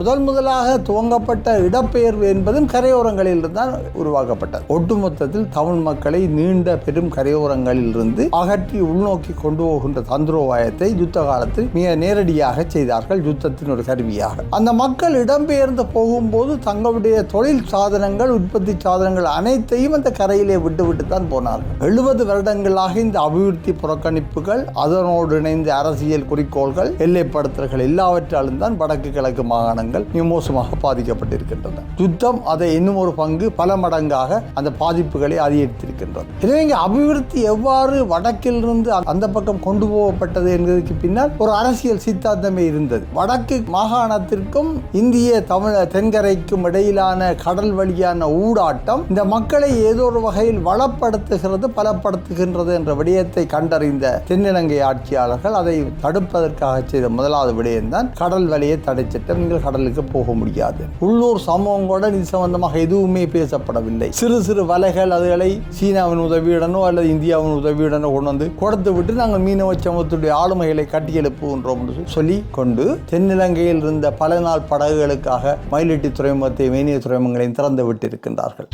முதல் முதலாக துவங்கப்பட்ட இடப்பெயர்வு என்பதும் கரையோரங்களில் தான் உருவாக்கப்பட்டது. ஒட்டுமொத்தத்தில் தமிழ் மக்களை நீண்ட பெரும் கரையோரங்களில் இருந்து அகற்றி உள்நோக்கி கொண்டு போகின்ற தந்திரோபாயத்தை யுத்த காலத்தில் மிக நேரடியாக செய்தார்கள் யுத்தத்தின் ஒரு கருவியாக. அந்த மக்கள் இடம்பெயர்ந்து போகும்போது தங்களுடைய தொழில் சாதனங்கள் உற்பத்தி சாதனங்கள் அனைத்தையும் அந்த கரையிலே விட்டுவிட்டு தான் போனார்கள். எழுபது வருடங்களாக இந்த அபிவிருத்தி புறக்கணிப்புகள் அதனோடு இணைந்த அரசியல் குறிக்கோள்கள் எல்லைப்படுத்தல்கள் எல்லாவற்றாலும் தான் வடக்கு கிழக்கு மாகாணங்கள் மிக மோசமாக பாதிக்கப்பட்டிருக்கின்றன. யுத்தம் அதை இன்னும் ஒரு பங்கு பல மடங்காக அந்த பாதிப்புகளை அதிகரித்திருக்கின்றது. எனவே இங்கே அபிவிருத்தி எவ்வாறு வடக்கிலிருந்து அந்த பக்கம் கொண்டு போகப்பட்டது என்பதற்கு பின்னால் ஒரு அரசியல் சித்தாந்தமே இருந்தது. வடக்கு மாகாணத்திற்கும் இந்திய தமிழ தென்கரைக்கும் இடையிலான கடல் வழியான ஊடாட்டம் இந்த மக்களை ஏதோ ஒரு வகையில் வளப்படுத்துகிறது பலப்படுத்துகின்றது என்ற விடயத்தை கண்டறிந்த தென்னிலங்கை ஆட்சியாளர்கள் அதை தடுப்பதற்காக செய்த முதலாவது விடயம்தான் கடல் வழியை தடை சட்டம். நீங்கள் கடலுக்கு போக முடியாது. உள்ளூர் சமூகங்களோட இது சம்பந்தமாக எதுவுமே பேசப்படவில்லை. சிறு சிறு வலைகள் அதுகளை சீனாவின் உதவியுடனோ அல்லது இந்தியாவின் உதவியுடனோ கொண்டு வந்து கொடுத்து விட்டு நாங்கள் மீனவ சமூகத்துடைய ஆளுமைகளை கட்டியெழுப்புகின்றோம் என்று சொல்லி கொண்டு தென்னிலங்கையில் இருந்த பல நாள் படகுகளுக்காக மயிலிட்டி துறைமுகத்தை மேனிய துறைமுகங்களையும் திறந்து விட்டிருக்கின்றார்கள்.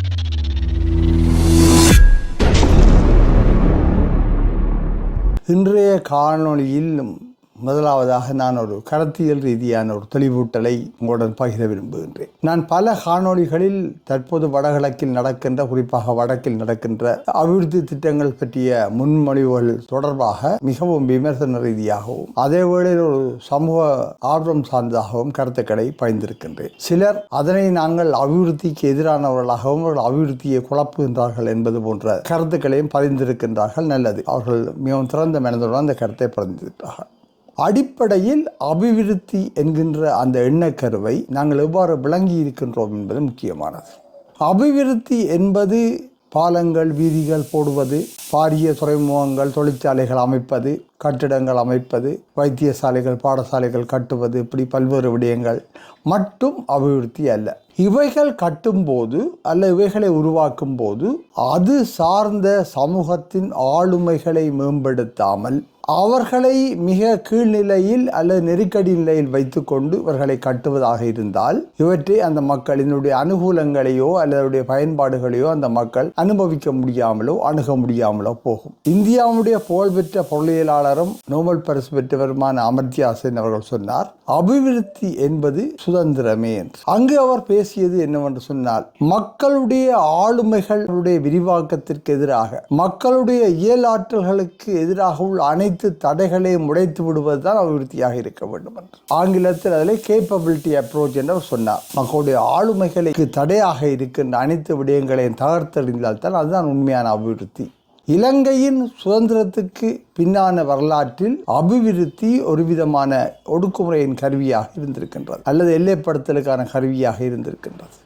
இன்றைய காணொளியிலும் முதலாவதாக நான் ஒரு கருத்தியல் ரீதியான ஒரு தெளிவூட்டலை உங்களுடன் பகிர விரும்புகின்றேன். நான் பல காணொளிகளில் தற்போது வடகிழக்கில் நடக்கின்ற குறிப்பாக வடக்கில் நடக்கின்ற அபிவிருத்தி திட்டங்கள் பற்றிய முன்மொழிவுகள் தொடர்பாக மிகவும் விமர்சன ரீதியாகவும் அதே வேளையில் ஒரு சமூக ஆர்வம் சார்ந்ததாகவும் கருத்துக்களை பயந்திருக்கின்றேன் சிலர் அதனை நாங்கள் அபிவிருத்திக்கு எதிரானவர்களாகவும் அவர்கள் அபிவிருத்தியை குழப்புகின்றார்கள் என்பது போன்ற கருத்துக்களையும் பதிந்திருக்கின்றார்கள் நல்லது. அவர்கள் மிகவும் திறந்த மனதுடன் அந்த கருத்தை பதிந்திருக்கிறார்கள் அடிப்படையில் அபிவிருத்தி என்கின்ற அந்த எண்ணக்கருவை நாங்கள் எவ்வாறு விளங்கி இருக்கின்றோம் என்பது முக்கியமானது. அபிவிருத்தி என்பது பாலங்கள் வீதிகள் போடுவது பாரிய துறைமுகங்கள் தொழிற்சாலைகள் அமைப்பது கட்டிடங்கள் அமைப்பது வைத்தியசாலைகள் பாடசாலைகள் கட்டுவது இப்படி பல்வேறு விடயங்கள் மட்டும் அபிவிருத்தி அல்ல. இவைகள் கட்டும்போது அல்ல இவைகளை உருவாக்கும் போது அது சார்ந்த சமூகத்தின் ஆளுமைகளை மேம்படுத்தாமல் அவர்களை மிக கீழ்நிலையில் அல்லது நெருக்கடி நிலையில் வைத்துக்கொண்டு இவர்களை கட்டுவதாக இருந்தால் இவற்றை அந்த மக்களினுடைய அனுகூலங்களையோ அல்லது பயன்பாடுகளையோ அந்த மக்கள் அனுபவிக்க முடியாமலோ அணுக முடியாமலோ போகும். இந்தியாவுடைய புகழ்பெற்ற பொருளியலாளரும் நோபல் பரிசு பெற்றவருமான அமர்த்தியா சென் அவர்கள் சொன்னார் அபிவிருத்தி என்பது சுதந்திரமே என்று. அங்கு அவர் பேசியது என்னவென்று சொன்னால் மக்களுடைய ஆளுமைகளுடைய விரிவாக்கத்திற்கு எதிராக மக்களுடைய இயலாற்றல்களுக்கு எதிராக உள்ள அனைத்து தடைகளையும் உடைத்து விடுவதுதான் அபிவிருத்தியாக இருக்க வேண்டும் என்று. ஆங்கிலத்தில் அதில் கேப்பபிலிட்டி அப்ரோச் என்று அவர் சொன்னார். மக்களுடைய ஆளுமைகளுக்கு தடையாக இருக்கின்ற அனைத்து விடயங்களையும் தகர்த்தெறிந்தால் தான் அதுதான் உண்மையான அபிவிருத்தி. இலங்கையின் சுதந்திரத்துக்கு பின்னான வரலாற்றில் அபிவிருத்தி ஒரு விதமான ஒடுக்குமுறையின் கருவியாக இருந்திருக்கின்றது அல்லது எல்லைப்படுத்தலுக்கான கருவியாக இருந்திருக்கின்றது.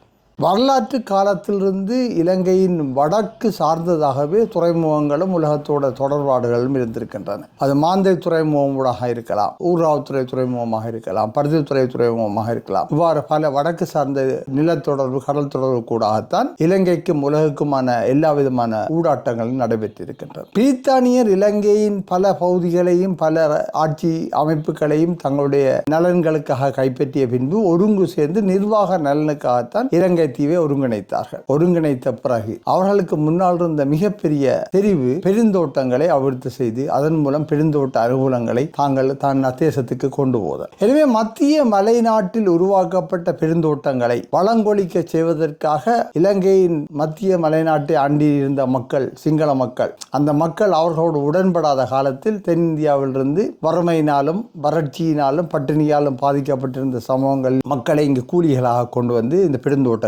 வரலாற்று காலத்திலிருந்து இலங்கையின் வடக்கு சார்ந்ததாகவே துறைமுகங்களும் உலகத்தோட தொடர்பாடுகளும் இருந்திருக்கின்றன. அது மாந்தை துறைமுகம் ஊடாக இருக்கலாம் ஊர்ராவுத்துறை துறைமுகமாக இருக்கலாம் பருத்தித்துறை துறைமுகமாக இருக்கலாம். இவ்வாறு பல வடக்கு சார்ந்த நிலத்தொடர்பு கடல் தொடர்பு கூடாகத்தான் இலங்கைக்கும் உலகுக்குமான எல்லா விதமான ஊடாட்டங்களும் நடைபெற்றிருக்கின்றன. பிரித்தானியர் இலங்கையின் பல பகுதிகளையும் பல ஆட்சி அமைப்புகளையும் தங்களுடைய நலன்களுக்காக கைப்பற்றிய பின்பு ஒருங்கு சேர்ந்து நிர்வாக நலனுக்காகத்தான் இலங்கை தீவை ஒருங்கிணைத்தார்கள். ஒருங்கிணைத்த பிறகு அவர்களுக்கு முன்னால் இருந்த மிகப்பெரிய தெரிவு பெருந்தோட்டங்களை அபிவிருத்தி செய்து அதன் மூலம் பெருந்தோட்ட அனுகூலங்களை தாங்கள் தன் தேசத்துக்கு கொண்டு போதல். எனவே மத்திய மலைநாட்டில் உருவாக்கப்பட்ட பெருந்தோட்டங்களை வளங்கொழிக்க செய்வதற்காக இலங்கையின் மத்திய மலைநாட்டை ஆண்டி இருந்த மக்கள் சிங்கள மக்கள் அந்த மக்கள் அவர்களோடு உடன்படாத காலத்தில் தென்னிந்தியாவிலிருந்து வறுமையினாலும் வறட்சியினாலும் பட்டினியாலும் பாதிக்கப்பட்டிருந்த சமூகங்கள் மக்களை இங்கு கூலிகளாக கொண்டு வந்து இந்த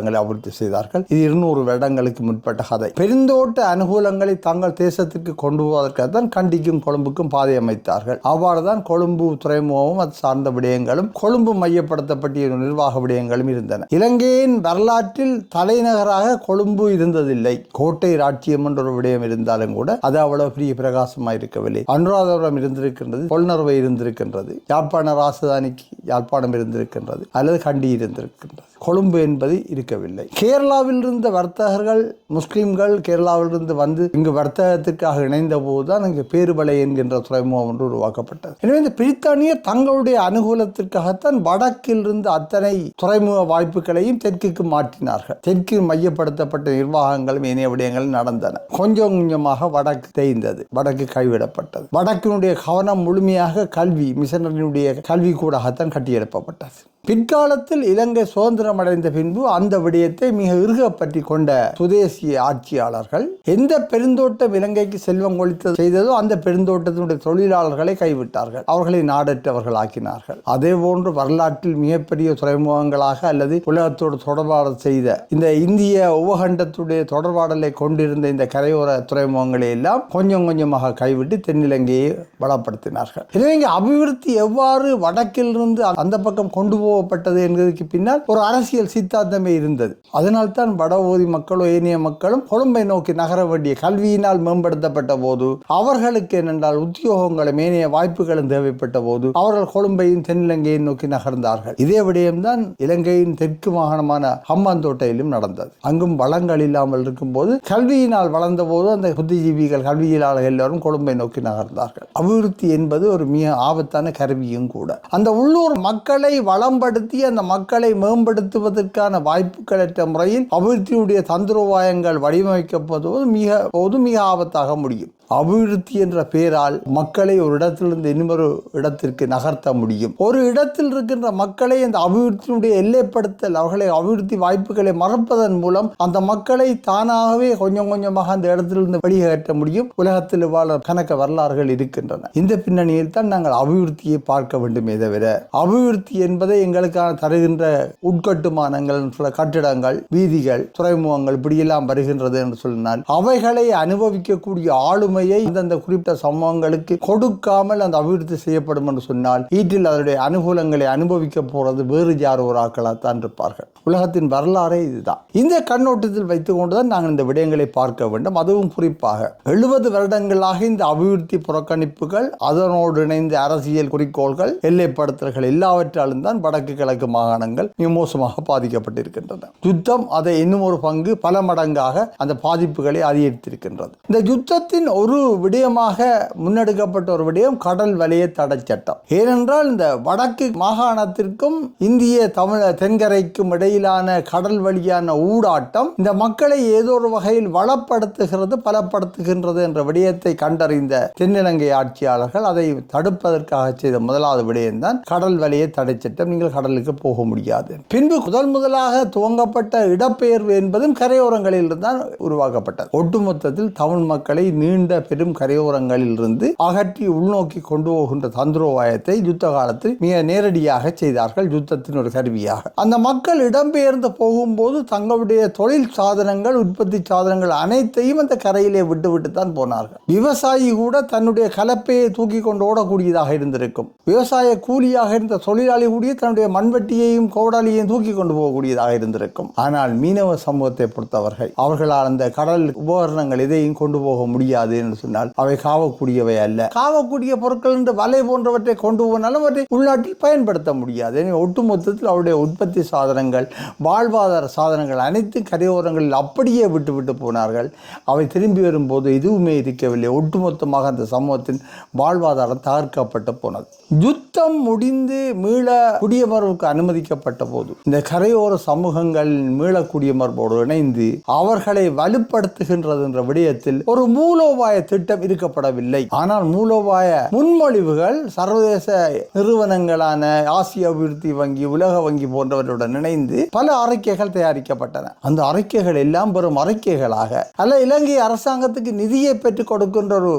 பெருந்தோட்டங்களை அபிவிருத்தி செய்தார்கள். இது இருநூறு வருடங்களுக்கு முற்பட்ட கதை. பெருந்தோட்ட அனுகூலங்களை தங்கள் தேசத்திற்கு கொண்டு போவதற்காக தான் கண்டிக்கும் கொழும்புக்கும் பாதை அமைத்தார்கள். அவ்வாறு தான் கொழும்பு துறைமுகமும் அது சார்ந்த விடயங்களும் கொழும்பு மையப்படுத்தப்பட்ட நிர்வாக விடயங்களும் இருந்தன. இலங்கையின் வரலாற்றில் தலைநகராக கொழும்பு இருந்ததில்லை. கோட்டை ராட்சியம் என்ற ஒரு விடயம் இருந்தாலும் கூட அது அவ்வளவு பெரிய பிரகாசமாக இருக்கவில்லை. அனுராதபுரம் இருந்திருக்கின்றது கொள்நர்வை இருந்திருக்கின்றது யாழ்ப்பாண ராசதானிக்கு யாழ்ப்பாணம் இருந்திருக்கின்றது அல்லது கண்டி இருந்திருக்கின்றது. கொழும்பு என்பது இருக்கவில்லை. கேரளாவில் இருந்த வர்த்தகர்கள் முஸ்லீம்கள் கேரளாவிலிருந்து வந்து இங்கு வர்த்தகத்திற்காக இணைந்த போதுதான் இங்கு பேருபலை என்கின்ற துறைமுகம் ஒன்று உருவாக்கப்பட்டது. எனவே இந்த பிரித்தானியர் தங்களுடைய அனுகூலத்திற்காகத்தான் வடக்கில் இருந்து அத்தனை துறைமுக வாய்ப்புகளையும் தெற்குக்கு மாற்றினார்கள். தெற்கு மையப்படுத்தப்பட்ட நிர்வாகங்களும் இணைய விடயங்களும் நடந்தன. கொஞ்சம் கொஞ்சமாக வடக்கு தேய்ந்தது. வடக்கு கைவிடப்பட்டது. வடக்கினுடைய கவனம் முழுமையாக கல்வி மிஷனரினுடைய கல்வி கூடாகத்தான் கட்டியெழுப்பப்பட்டது. பிற்காலத்தில் இலங்கை சுதந்திரம் அடைந்த பின்பு அந்த விடயத்தை மிக இறுக பற்றி கொண்ட சுதேசிய ஆட்சியாளர்கள் எந்த பெருந்தோட்டம் இலங்கைக்கு செல்வம் கொளித்த செய்ததோ அந்த பெருந்தோட்டத்தினுடைய தொழிலாளர்களை கைவிட்டார்கள். அவர்களை நாடற்றவர்கள் ஆக்கினார்கள் அதே போன்று வரலாற்றில் மிகப்பெரிய துறைமுகங்களாக அல்லது உலகத்தோடு தொடர்பாடல் செய்த இந்த இந்திய உபகண்டத்துடைய தொடர்பாடலை கொண்டிருந்த இந்த கரையோர துறைமுகங்களை எல்லாம் கொஞ்சம் கொஞ்சமாக கைவிட்டு தென்னிலங்கையை வளப்படுத்தினார்கள். எனவே இங்கே அபிவிருத்தி எவ்வாறு வடக்கிலிருந்து அந்த பக்கம் கொண்டு போ போகப்பட்டது என்பதற்கு பின்னால் ஒரு அரசியல் சித்தாந்தமே இருந்தது. அதனால்தான் வடஓதி மக்களும் ஏனைய மக்களும் கொழும்பை நோக்கி நகர வேண்டிய கல்வியினால் மேம்படுத்தப்பட்ட போது அவர்களுக்கு என்னென்றால் உத்தியோகங்களும் ஏனைய வாய்ப்புகளும் தேவைப்பட்ட போது அவர்கள் கொழும்பையும் தென்னிலங்கையை நோக்கி நகர்ந்தார்கள். இதே விடயம்தான் இலங்கையின் தெற்கு மாகாணமான ஹம்பாந்தோட்டையிலும் நடந்தது. அங்கும் வளங்கள் இல்லாமல் இருக்கும்போது கல்வியினால் வளர்ந்த போது அந்த புத்திஜீவிகள் கல்வியிலாளர்கள் எல்லாரும் கொழும்பை நோக்கி நகர்ந்தார்கள். அபிவிருத்தி என்பது ஒரு மிக ஆபத்தான கருவியும் கூட. அந்த உள்ளூர் மக்களை வளம் வளம்படுத்தி அந்த மக்களை மேம்படுத்துவதற்கான வாய்ப்புகளற்ற முறையில் அபிவிருத்தியுடைய தந்திரோபாயங்கள் வடிவமைக்கப்படுவது மிக போது மிக ஆபத்தாக முடியும். அபிவிருத்தி என்ற பெயரால் மக்களை ஒரு இடத்திலிருந்து இன்னொரு இடத்திற்கு நகர்த்த முடியும். ஒரு இடத்தில் இருக்கின்ற மக்களை அந்த அபிவிருத்தியினுடைய எல்லைப்படுத்தல் அவர்களை அபிவிருத்தி வாய்ப்புகளை மறப்பதன் மூலம் அந்த மக்களை தானாகவே கொஞ்சம் கொஞ்சமாக அந்த இடத்திலிருந்து வெளியேற்ற முடியும். உலகத்தில் வாழ கணக்க வரலாறுகள் இருக்கின்றன. இந்த பின்னணியில் தான் நாங்கள் அபிவிருத்தியை பார்க்க வேண்டுமே தவிர அபிவிருத்தி என்பதை எங்களுக்கான தருகின்ற உட்கட்டுமானங்கள் சில கட்டிடங்கள் வீதிகள் துறைமுகங்கள் இப்படியெல்லாம் வருகின்றது என்று சொன்னால் அவைகளை அனுபவிக்கக்கூடிய ஆளும் உரிமையை அந்தந்த குறிப்பிட்ட சமூகங்களுக்கு கொடுக்காமல் அந்த அபிவிருத்தி செய்யப்படும் என்று சொன்னால் வீட்டில் அதனுடைய அனுகூலங்களை அனுபவிக்க போறது வேறு யார் ஒரு ஆக்களாகத்தான் இருப்பார்கள். உலகத்தின் வரலாறே இதுதான். இந்த கண்ணோட்டத்தில் வைத்துக் கொண்டுதான் நாங்கள் இந்த விடயங்களை பார்க்க வேண்டும். அதுவும் குறிப்பாக எழுபது வருடங்களாக இந்த அபிவிருத்தி புறக்கணிப்புகள் அதனோடு இணைந்த அரசியல் குறிக்கோள்கள் எல்லைப்படுத்தல்கள் எல்லாவற்றாலும் தான் வடக்கு கிழக்கு மாகாணங்கள் மிக மோசமாக பாதிக்கப்பட்டிருக்கின்றன. யுத்தம் அதை இன்னும் ஒரு பங்கு பல மடங்காக அந்த பாதிப்புகளை அதிகரித்திருக்கின்றது. இந்த யுத்தத்தின் ஒரு விடயமாக முன்னெடுக்கப்பட்ட ஒரு விடயம் கடல் வலைய தடை சட்டம். ஏனென்றால் இந்த வடக்கு மாகாணத்திற்கும் இந்திய தமிழ தென்கரைக்கும் இடையிலான கடல் வழியான ஊடாட்டம் இந்த மக்களை ஏதோ ஒரு வகையில் வளப்படுத்துகிறது பலப்படுத்துகின்றது என்ற விடயத்தை கண்டறிந்த தென்னிலங்கை ஆட்சியாளர்கள் அதை தடுப்பதற்காக செய்த முதலாவது விடயம்தான் கடல் வலைய தடை சட்டம். நீங்கள் கடலுக்கு போக முடியாது. பின்பு முதல் முதலாக துவங்கப்பட்ட இடப்பெயர்வு என்பதும் கரையோரங்களில் தான் உருவாக்கப்பட்டது. ஒட்டுமொத்தத்தில் தமிழ் மக்களை நீண்ட பெரும் கரையோரங்களில் இருந்து அகற்றி உள்நோக்கி கொண்டு போகின்ற தந்திரோபாயத்தை யுத்த காலத்தில் மிக நேரடியாக செய்தார்கள் யுத்தத்தின் ஒரு கருவியாக. அந்த மக்கள் இடம்பெயர்ந்து போகும்போது தங்களுடைய தொழில் சாதனங்கள் உற்பத்தி சாதனங்கள் அனைத்தையும் அந்த கரையிலே விட்டுவிட்டு தான் போனார்கள். விவசாயி கூட தன்னுடைய கலப்பையை தூக்கி கொண்டு ஓடக்கூடியதாக இருந்திருக்கும். விவசாய கூலியாக இருந்த தொழிலாளி கூட தன்னுடைய மண்வெட்டியையும் கோடாலியையும் தூக்கி கொண்டு போகக்கூடியதாக இருந்திருக்கும். ஆனால் மீனவ சமூகத்தை பொறுத்தவர்கள் அவர்களால் அந்த கடல் உபகரணங்கள் எதையும் கொண்டு போக முடியாது. என்று சொன்னால் அவை காவக்கூடியவை அல்ல. காவக்கூடிய பொருட்கள் என்று வலை போன்றவற்றை கொண்டு போனாலும் அவற்றை உள்நாட்டில் பயன்படுத்த முடியாது. எனவே ஒட்டுமொத்தத்தில் அவருடைய உற்பத்தி சாதனங்கள் வாழ்வாதார சாதனங்கள் அனைத்து கரையோரங்களில் அப்படியே விட்டுவிட்டு போனார்கள். அவை திரும்பி வரும்போது எதுவுமே இருக்கவில்லை. ஒட்டுமொத்தமாக அந்த சமூகத்தின் வாழ்வாதாரம் தகர்க்கப்பட்டு போனது. யுத்தம் முடிந்து மீள குடியமர்வுக்கு அனுமதிக்கப்பட்ட போது இந்த கரையோர சமூகங்கள் மீள குடியமர்வோடு இணைந்து அவர்களை வலுப்படுத்துகின்றது என்ற விடயத்தில் ஒரு மூலோபாய திட்டம் இருக்கப்படவில்லை. ஆனால் மூலோபாய முன்மொழிவுகள் சர்வதேச நிறுவனங்களான ஆசிய அபிவிருத்தி வங்கி உலக வங்கி போன்றவற்றுடன் இணைந்து பல அறிக்கைகள் தயாரிக்கப்பட்டன. அந்த அறிக்கைகள் எல்லாம் பெரும் அறிக்கைகளாக அல்ல இலங்கை அரசாங்கத்துக்கு நிதியை பெற்றுக் கொடுக்கின்ற ஒரு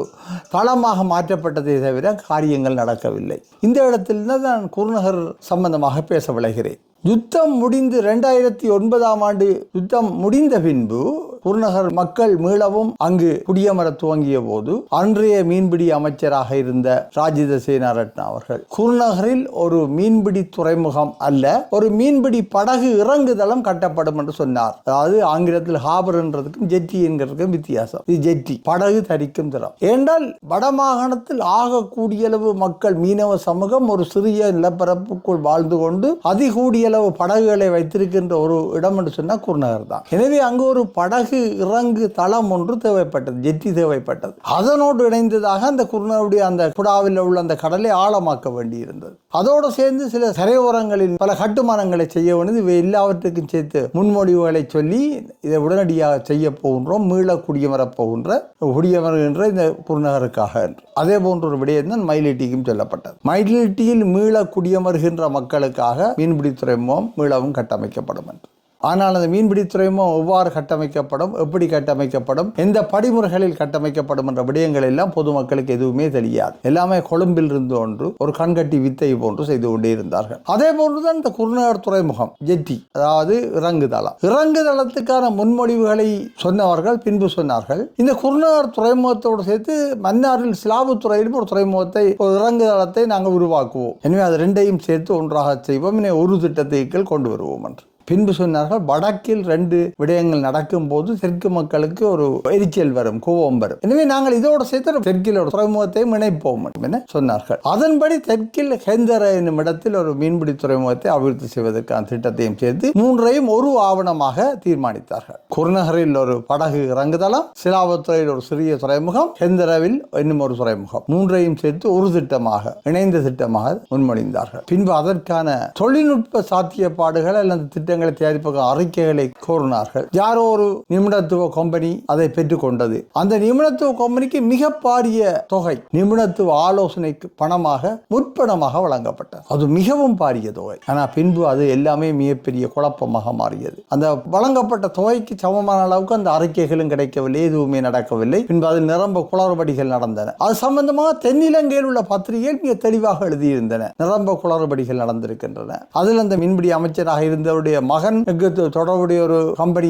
தளமாக மாற்றப்பட்டதை தவிர காரியங்கள் நடக்கவில்லை. இந்த இடத்தில் தான் நான் குருநகர் சம்பந்தமாக பேச விளைகிறேன். யுத்தம் முடிந்து ரெண்டாயிரத்தி ஒன்பதாம் ஆண்டு யுத்தம் முடிந்த பின்பு குருநகர் மக்கள் மீளவும் அங்கு குடியமர துவங்கிய போது அன்றைய மீன்பிடி அமைச்சராக இருந்த ராஜித சேனாரட்னா அவர்கள் குருநகரில் ஒரு மீன்பிடி துறைமுகம் அல்ல ஒரு மீன்பிடி படகு இறங்குதளம் கட்டப்படும் என்று சொன்னார். அதாவது ஆங்கிலத்தில் ஹாபர் என்றதுக்கும் ஜெட்டி என்கிறதுக்கும் வித்தியாசம். இது ஜெட்டி படகு தரிக்கும் திறம் ஏனென்றால் வடமாகாணத்தில் ஆகக்கூடிய அளவு மக்கள் மீனவ சமூகம் ஒரு சிறிய நிலப்பரப்புக்குள் வாழ்ந்து கொண்டு அதிகூடிய அளவு படகுகளை வைத்திருக்கின்ற ஒரு இடம் என்று சொன்னால் குருநகர் தான். எனவே அங்கு ஒரு படகு இறங்கு தளம் ஒன்று தேவைப்பட்டது ஜெட்டி தேவைப்பட்டது. அதனோடு இணைந்ததாக அந்த குருநருடைய அந்த குடாவில் உள்ள அந்த கடலை ஆழமாக்க வேண்டியிருந்தது. அதோடு சேர்ந்து சில கரையோரங்களில் பல கட்டுமானங்களை செய்ய வேண்டியது இவை எல்லாவற்றுக்கும் சேர்த்து முன்மொழிவுகளை சொல்லி இதை உடனடியாக செய்ய போகின்றோம் மீள குடியமரப் போகின்ற குடியமர்கின்ற இந்த குருநகருக்காக என்று. அதே போன்ற ஒரு விடயம் தான் மயிலிட்டிக்கும் சொல்லப்பட்டது. மயிலிட்டியில் மீள குடியமர்கின்ற மக்களுக்காக மீன்பிடித்துறை மீளவும் கட்டமைக்கப்படும் என்று. ஆனால் அந்த மீன்பிடி துறைமுகம் எவ்வாறு கட்டமைக்கப்படும் எப்படி கட்டமைக்கப்படும் எந்த படிமுறைகளில் கட்டமைக்கப்படும் என்ற விடயங்கள் எல்லாம் பொதுமக்களுக்கு எதுவுமே தெரியாது. எல்லாமே கொழும்பில் இருந்து ஒன்று ஒரு கண்கட்டி வித்தை போன்று செய்து கொண்டே இருந்தார்கள். அதே போன்றுதான் இந்த குருநகர் துறைமுகம் ஜெட்டி அதாவது இறங்குதளம். இறங்குதளத்துக்கான முன்மொழிவுகளை சொன்னவர்கள் பின்பு சொன்னார்கள். இந்த குருநகர் துறைமுகத்தோடு சேர்த்து மன்னாரில் சிலாபுத்துறையிலும் ஒரு துறைமுகத்தை ஒரு இறங்குதளத்தை நாங்கள் உருவாக்குவோம். எனவே அது ரெண்டையும் சேர்த்து ஒன்றாக செய்வோம். இனி ஒரு திட்டத்தை கீழ் கொண்டு வருவோம் என்று. பின்பு சொன்னார்கள் வடக்கில் ரெண்டு விடயங்கள் நடக்கும் போது தெற்கு மக்களுக்கு ஒரு எரிச்சல் வரும் கோபம் வரும். எனவே நாங்கள் இதோடு சேர்த்து தெற்கில் ஒரு துறைமுகத்தையும் இணைப்போம் என சொன்னார்கள். அதன்படி தெற்கில் ஹெந்தர என்னும் இடத்தில் ஒரு மீன்பிடி துறைமுகத்தை அபிவிருத்தி செய்வதற்கான திட்டத்தையும் சேர்த்து மூன்றையும் ஒரு ஆவணமாக தீர்மானித்தார்கள். குருநகரில் ஒரு படகு இறங்குதளம் சிலாபத்துறையில் ஒரு சிறிய துறைமுகம் ஹெந்தரவில் இன்னும் ஒரு துறைமுகம். மூன்றையும் சேர்த்து ஒரு திட்டமாக இணைந்த திட்டமாக முன்மொழிந்தார்கள். பின்பு அதற்கான தொழில்நுட்ப சாத்தியப்பாடுகள் அல்லது திட்ட திட்டங்களை தயாரிப்பதற்கு அறிக்கைகளை கோரினார்கள். யாரோ ஒரு நிபுணத்துவ கம்பெனி அதை பெற்றுக்கொண்டது. அந்த நிபுணத்துவ கம்பெனிக்கு மிக பாரிய தொகை நிபுணத்துவ ஆலோசனைக்கு பணமாக முற்பணமாக வழங்கப்பட்டது. அது மிகவும் பாரிய தொகை. ஆனால் பின்பு அது எல்லாமே மிகப்பெரிய குழப்பமாக மாறியது. அந்த வழங்கப்பட்ட தொகைக்கு சமமான அளவுக்கு அந்த அறிக்கைகளும் கிடைக்கவில்லை எதுவுமே நடக்கவில்லை. பின்பு அதில் நிரம்ப குளறுபடிகள் நடந்தன. அது சம்பந்தமாக தென்னிலங்கையில் உள்ள பத்திரிகைகள் மிக தெளிவாக எழுதியிருந்தன. நிரம்ப குளறுபடிகள் நடந்திருக்கின்றன. அதில் அந்த மின்பிடி அமைச்சராக இருந்தவருடைய மகனுக்கு தொடர்புடைய ஒரு கம்பெனி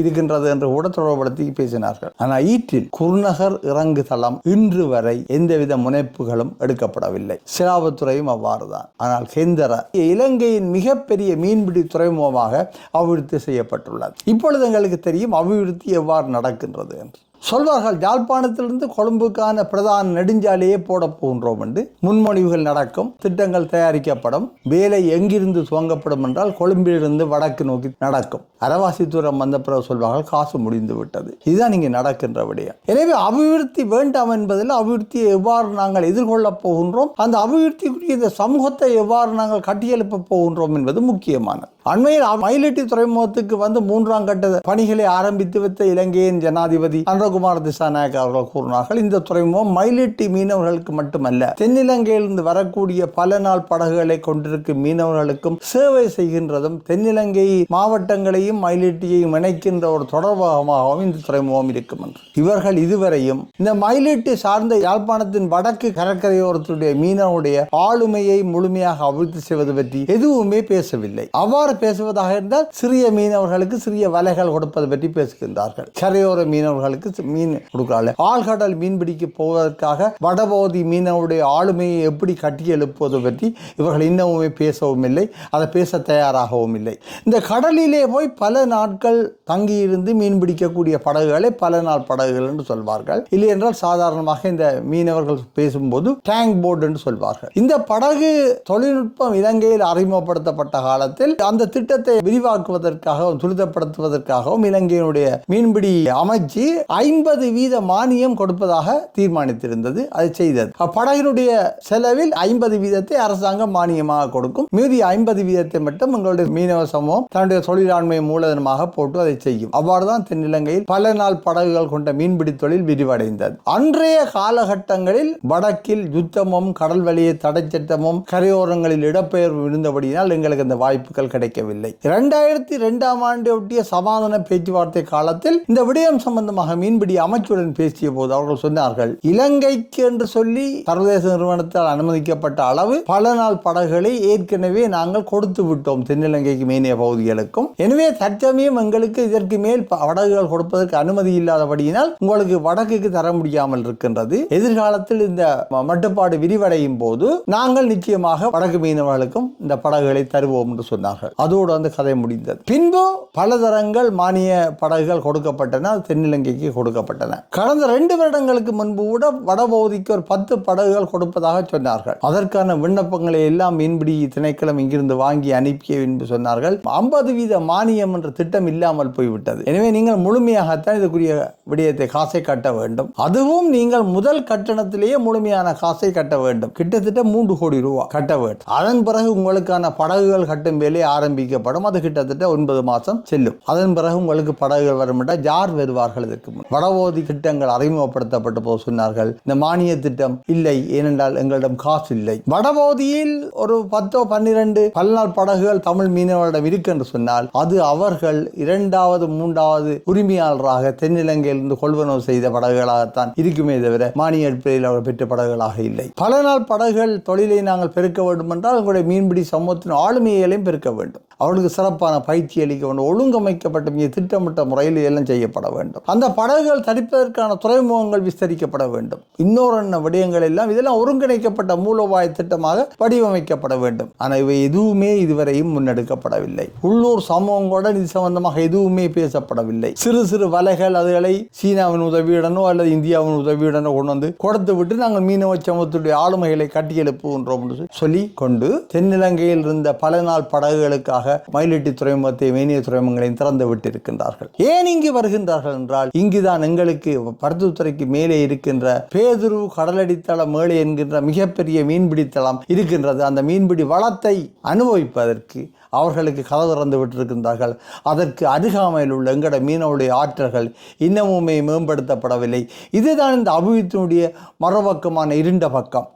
இருக்கின்றது என்று கூட தொடர்புபடுத்தி பேசினார்கள். ஆனால் ஈட்டில் குருநகர் இறங்கு தளம் இன்று வரை எந்தவித முனைப்புகளும் எடுக்கப்படவில்லை. சிலாபத்துறையும் அவ்வாறுதான். ஆனால் கேந்திர இலங்கையின் மிகப்பெரிய மீன்பிடி துறைமுகமாக அபிவிருத்தி செய்யப்பட்டுள்ளது. இப்பொழுது எங்களுக்கு தெரியும் அபிவிருத்தி எவ்வாறு நடக்கின்றது என்று. சொல்வார்கள் யாழ்ப்பாணத்திலிருந்து கொழும்புக்கான பிரதான நெடுஞ்சாலையே போட போகின்றோம் என்று முன்மொழிவுகள் நடக்கும் திட்டங்கள் தயாரிக்கப்படும் வேலை எங்கிருந்து துவங்கப்படும் என்றால் கொழும்பிலிருந்து வடக்கு நோக்கி நடக்கும். அரவாசி தூரம் வந்த பிறகு சொல்வார்கள் காசு முடிந்து விட்டது. இதுதான் இங்கே நடக்கின்ற விடயம். எனவே அபிவிருத்தி வேண்டாம் என்பதில் அபிவிருத்தியை எவ்வாறு நாங்கள் எதிர்கொள்ளப் போகின்றோம்? அந்த அபிவிருத்திக்குரிய இந்த சமூகத்தை எவ்வாறு நாங்கள் கட்டியெழுப்ப போகின்றோம் என்பது முக்கியமானது. அண்மையில் மயிலிட்டி துறைமுகத்துக்கு வந்து மூன்றாம் கட்ட பணிகளை ஆரம்பித்து வைத்த இலங்கையின் ஜனாதிபதி சந்திரகுமார் திசாநாயக் அவர்கள் கூறினார்கள் இந்த துறைமுகம் மயிலிட்டி மீனவர்களுக்கு மட்டுமல்ல தென்னிலங்கையிலிருந்து வரக்கூடிய பல நாள் படகுகளை கொண்டிருக்கும் மீனவர்களுக்கும் சேவை செய்கின்றதும் தென்னிலங்கை மாவட்டங்களையும் மயிலிட்டியையும் இணைக்கின்ற ஒரு தொடர்பாகவும் இந்த துறைமுகம் இருக்கும் என்று. இவர்கள் இதுவரையும் இந்த மயிலிட்டி சார்ந்த யாழ்ப்பாணத்தின் வடக்கு கடற்கரையோரத்துடைய மீனவனுடைய ஆளுமையை முழுமையாக அபிவிருத்தி செய்வது பற்றி எதுவுமே பேசவில்லை. அவ்வாறு பேசுவதாக இருந்தால் சிறிய மீனவர்களுக்கு சிறிய வலைகள் கொடுப்பது பற்றி பேசுகின்றார்கள். கரையோர மீனவர்களுக்கு மீன் கொடுக்கிறார்கள். ஆழ்கடல் மீன்பிடிக்க போவதற்காக வடபகுதி மீனவருடைய ஆளுமையை எப்படி கட்டி எழுப்புவது பற்றி இவர்கள் இன்னமுமே பேசவும் இல்லை. அதை பேச தயாராகவும் இல்லை. இந்த கடலிலே போய் பல நாட்கள் தங்கியிருந்து மீன் பிடிக்கக்கூடிய படகுகளை பல நாள் படகுகள் என்று சொல்வார்கள். இல்லை என்றால் சாதாரணமாக இந்த மீனவர்கள் பேசும்போது டேங்க் போர்டு என்று சொல்வார்கள். இந்த படகு தொழில்நுட்பம் இலங்கையில் அறிமுகப்படுத்தப்பட்ட காலத்தில் அந்த திட்டத்தை விரிவாக்குவதற்காகவும் துரிதப்படுத்துவதற்காகவும் இலங்கையினுடைய மீன்பிடி அமைச்சு ஐம்பது வீத மானியம் கொடுப்பதாக தீர்மானித்திருந்தது அது செய்தது. அப்படகினுடைய செலவில் ஐம்பது வீதத்தை அரசாங்கம் மானியமாக கொடுக்கும். மீதி ஐம்பது வீதத்தை மட்டும் எங்களுடைய மீனவ சமூகம் தன்னுடைய தொழிலாண்மை மூலதனமாக போட்டு அதை செய்யும். அவ்வாறுதான் தென்னிலங்கையில் பல நாள் படகுகள் கொண்ட மீன்பிடி தொழில் விரிவடைந்தது. அன்றைய காலகட்டங்களில் வடக்கில் யுத்தமும் கடல் வழியை தடை சட்டமும் கரையோரங்களில் இடப்பெயர்வு இருந்தபடியினால் எங்களுக்கு அந்த வாய்ப்புகள் கிடைக்கும் கிடைக்கவில்லை. இரண்டாயிரத்தி இரண்டாம் ஆண்டு ஒட்டிய சமாதான பேச்சுவார்த்தை காலத்தில் இந்த விடயம் சம்பந்தமாக மீன்பிடி அமைச்சுடன் பேசிய போது அவர்கள் சொன்னார்கள் இலங்கைக்கு என்று சொல்லி சர்வதேச நிறுவனத்தால் அனுமதிக்கப்பட்ட அளவு பல நாள் படகுகளை ஏற்கனவே நாங்கள் கொடுத்து விட்டோம் தென்னிலங்கைக்கு மேனிய பகுதிகளுக்கும். எனவே தற்சமயம் எங்களுக்கு இதற்கு மேல் படகுகள் கொடுப்பதற்கு அனுமதி இல்லாதபடியினால் உங்களுக்கு வடக்குக்கு தர முடியாமல் இருக்கின்றது. எதிர்காலத்தில் இந்த மட்டுப்பாடு விரிவடையும் போது நாங்கள் நிச்சயமாக வடக்கு மீனவர்களுக்கும் இந்த படகுகளை தருவோம் என்று சொன்னார்கள். அதோடு அந்த கதை முடிந்தது. பின்பு பலதரங்கள் மானிய படகுகள் கொடுக்கப்பட்டன அது தென்னிலங்கைக்கு கொடுக்கப்பட்டன. கடந்த ரெண்டு வருடங்களுக்கு முன்பு கூட வடபகுதிக்கு ஒரு பத்து படகுகள் கொடுப்பதாக சொன்னார்கள். அதற்கான விண்ணப்பங்களை எல்லாம் மீன்பிடி திணைக்களம் இங்கிருந்து வாங்கி அனுப்பிய என்று சொன்னார்கள். ஐம்பது வீத மானியம் என்ற திட்டம் இல்லாமல் போய்விட்டது. எனவே நீங்கள் முழுமையாகத்தான் இதுக்குரிய விடயத்தை காசை கட்ட வேண்டும். அதுவும் நீங்கள் முதல் கட்டணத்திலேயே முழுமையான காசை கட்ட வேண்டும். கிட்டத்தட்ட மூன்று கோடி ரூபாய் கட்ட வேண்டும். அதன் பிறகு உங்களுக்கான படகுகள் கட்டும் வேலை ஆரம்பிக்கப்படும் அது கிட்டத்தட்ட ஒன்பது மாதம் செல்லும். அதன் பிறகு உங்களுக்கு படகுகள் வரும் என்றால் யார் வருவார்கள் இதற்கு முன்? வடபோதி திட்டங்கள் அறிமுகப்படுத்தப்பட்ட போது சொன்னார்கள். இந்த மானிய திட்டம் இல்லை. ஏனென்றால் எங்களிடம் காசு இல்லை. வடபோதியில் ஒரு பத்தோ பன்னிரண்டு பல்நாள் படகுகள் தமிழ் மீனவர்களிடம் இருக்கு என்று சொன்னால் அது அவர்கள் இரண்டாவது மூன்றாவது உரிமையாளராக தென்னிலங்கையிலிருந்து கொள்வனவு செய்த படகுகளாகத்தான் இருக்குமே தவிர மானிய அடிப்படையில் அவர் பெற்ற படகுகளாக இல்லை. பல நாள் படகுகள் தொழிலை நாங்கள் பெருக்க வேண்டும் என்றால் உங்களுடைய மீன்பிடி சமூகத்தின் ஆளுமைகளையும் பெருக்க வேண்டும். tiempo. அவளுக்கு சிறப்பான பயிற்சி அளிக்க வேண்டும் ஒழுங்கமைக்கப்பட்ட மிக திட்டமிட்ட முறையில் எல்லாம் செய்யப்பட வேண்டும். அந்த படகுகள் தடுப்பதற்கான துறைமுகங்கள் விஸ்தரிக்கப்பட வேண்டும். இன்னொரு என்ன விடயங்கள் எல்லாம் இதெல்லாம் ஒருங்கிணைக்கப்பட்ட மூலோபாய திட்டமாக வடிவமைக்கப்பட வேண்டும். ஆனால் இவை எதுவுமே இதுவரையும் முன்னெடுக்கப்படவில்லை. உள்ளூர் சமூகங்களுடன் இது சம்பந்தமாக எதுவுமே பேசப்படவில்லை. சிறு சிறு வலைகள் அதுகளை சீனாவின் உதவியுடனோ அல்லது இந்தியாவின் உதவியுடனோ கொண்டு வந்து கொடுத்து விட்டு நாங்கள் மீனவ சமூகத்துடைய ஆளுமைகளை கட்டியெழுப்புகின்றோம் என்று சொல்லி கொண்டு தென்னிலங்கையில் இருந்த பல நாள் படகுகளுக்காக மயிலிட்டி துறைமுகத்தை மேனிய துறைமுகங்களையும் திறந்து விட்டிருக்கின்றார்கள். ஏன் இங்கு வருகின்றார்கள் என்றால் இங்குதான் எங்களுக்கு பருத்துத்துறைக்கு மேலே இருக்கின்ற பேதுரு கடலடித்தள மேலே என்கின்ற மிகப்பெரிய மீன்பிடி தளம் இருக்கின்றது. அந்த மீன்பிடி வளத்தை அனுபவிப்பதற்கு அவர்களுக்கு கதை திறந்து விட்டிருக்கின்றார்கள். அதற்கு அருகாமையில் உள்ள எங்கட மீனவுடைய ஆற்றல்கள் இன்னமுமே மேம்படுத்தப்படவில்லை. இதுதான் இந்த அபிவித்தினுடைய மறுபக்கமான இருண்ட பக்கம்.